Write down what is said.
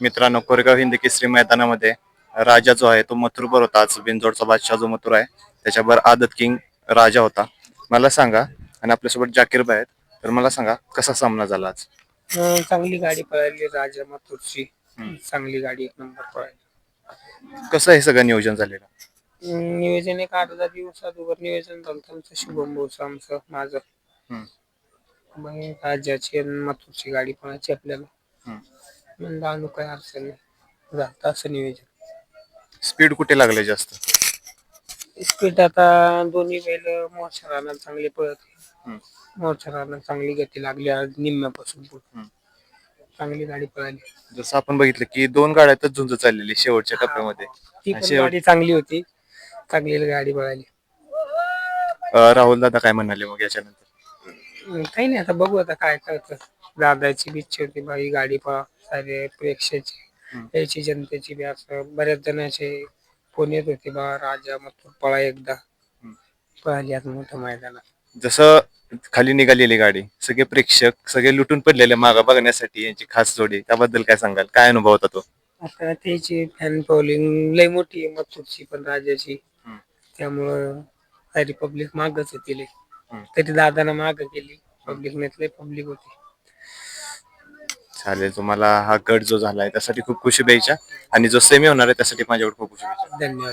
मित्रांनो कोरेगाव हिंद केसरी मैदानामध्ये राजा जो आहे तो मथुरभर होता. आज बिनजोडचा बादशाह जो मथुर आहे त्याच्यावर आदत किंग राजा होता. मला सांगा आणि आपल्यासोबत जाकीर भाई आहेत तर मला सांगा कसा सामना झाला आज? अं, चांगली गाडी पळाली राजा मथुरची. चांगली गाडी एक नंबर पळाली. कसं हे सगळं नियोजन झालेलं? अं, नियोजन एक आठ दहा दिवस अगोदर नियोजन झालं होतं आमचं शुभम भाऊचं आमचं माझं. हम्म. मग राजाची आणि मथुरची गाडी पळायची आपल्याला. हम्म. म्हणलं आणू अडचण नाही झालं असं नियोजन स्पीड कुठे लागले जास्त? स्पीड आता दोन्ही बैल मोर्चा राहणार चांगले पळत. हम्म. मोर्चा राहणार चांगली गती लागली आज निम्म्यापासून पुढे. हम्म. चांगली गाडी पळाली. जसं आपण बघितलं की दोन गाड्यातच झुंज चाललेली शेवटच्या टप्प्यामध्ये. ती पण गाडी चांगली होती. चांगली गाडी पळाली. राहुल दादा काय म्हणाले मग याच्यानंतर? काही नाही आता बघू आता काय करतं दादाची बी इच्छा होती बाई गाडी पळा सारे प्रेक्षाची. याची जनतेची बी असं बऱ्याच जणांचे फोन येत होते बा राजा मग पळा एकदा. पळाली आता मोठ्या मैदानात. जसं खाली निघालेली गाडी सगळे प्रेक्षक सगळे लुटून पडलेले मागा बघण्यासाठी यांची खास जोडी त्याबद्दल काय सांगाल? काय अनुभव होता तो? आता त्याची फॅन फॉलोइंग लय मोठी आहे मथुरची पण राजाची. हम्म. त्यामुळं सारी पब्लिक मागच होती लय हम्म. तरी दादानं माग केली. पब्लिक लय पब्लिक होती. चालेल. तुम्हाला हा गट जो झाला आहे त्यासाठी खूप खुशी द्यायच्या आणि जो सेमी होणार आहे त्यासाठी माझ्याकडे खूप खुशी द्यायच्या धन्यवाद.